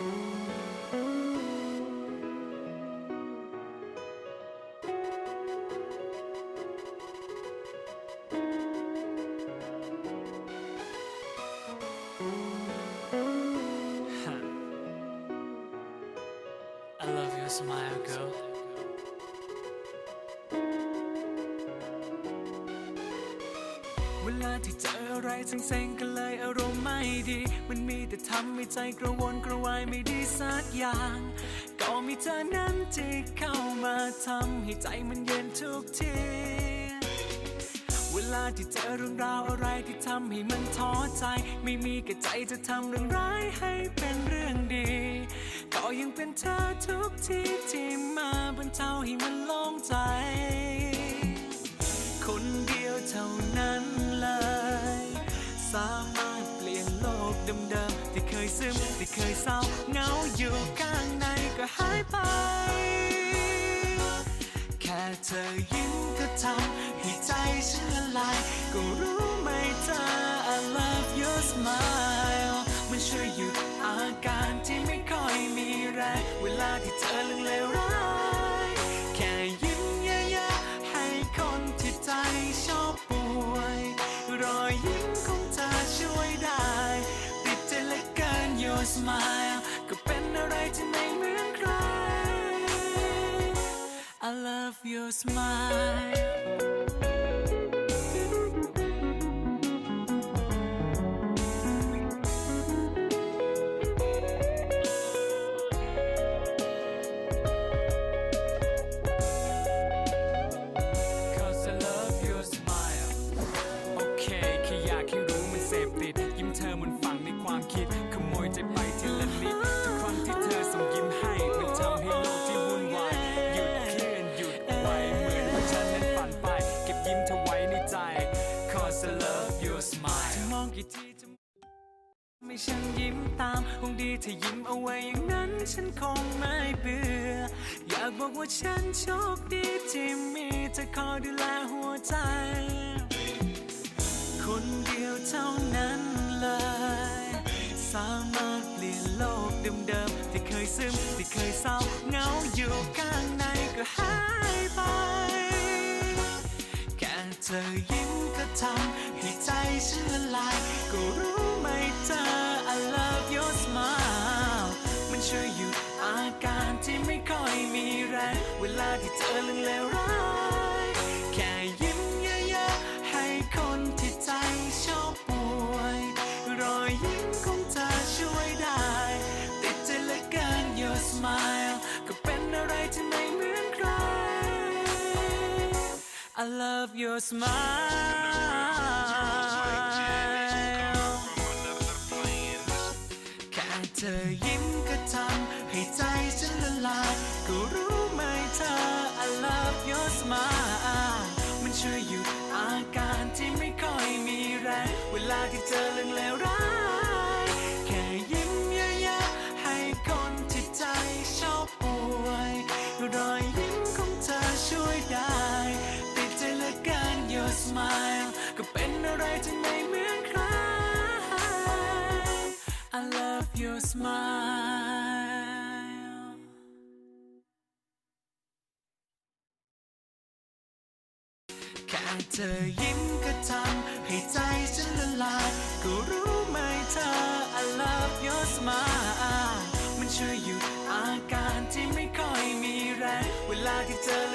I love your smile girl อะไรเซ็งๆก็เลยอารมณ์ไม่ดี มันมีแต่ทำให้ใจกระวนกระวายไม่ดีสักอย่าง ก็มีเธอนั้นที่เข้ามาทำให้ใจมันเย็นทุกที เวลาที่เจอเรื่องราวอะไรที่ทำให้มันท้อใจ ไม่มีกระใจจะทำเรื่องร้ายให้เป็นเรื่องดี ก็ยังเป็นเธอทุกทีที่มาบรรเทาให้มันโล่งใจ คนเดียวเท่านั้น เดิมๆที่เคยซึมที่เคยเศร้าเหงาอยู่ข้างในก็หายไป แค่เธอยิ้ม your smile ก็เป็นอะไรที่ไม่เหมือนใคร I love your smile ในใจ Cause I love your smile จะมองกี่ทีจะไม่ฉันยิ้มตามคงดีถ้ายิ้มเอาไว้อย่างนั้นฉันคงไม่เบื่อ อยากบอกว่าฉันโชคดีที่มีเธอคอยดูแลหัวใจ คนเดียวเท่านั้นเลย สามารถเปลี่ยนโลกเดิมๆที่เคยซึม ธอยิ้มก็ทำให้ใจฉันละลาย ก็รู้ไหมเธอ I love your smile มันช่วยหยุดอาการที่ไม่ค่อยมีแรง เวลาที่เธอเลื่องเลวร้าย I love your smile แค่เธอยิ้มก็ทำให้ใจฉันละลายก็รู้ไหมเธอ I love your smile มันช่วยหยุดอาการที่ไม่ค่อยมีแรง เวลาที่เจอเรื่องเลว smile. แค่เธอยิ้มก็ทำให้ใจฉันละลายก็รู้ไหมเธอ I love your smile มันช่วยหยุดอาการที่ไม่ค่อยมีแรง เวลาที่เธอ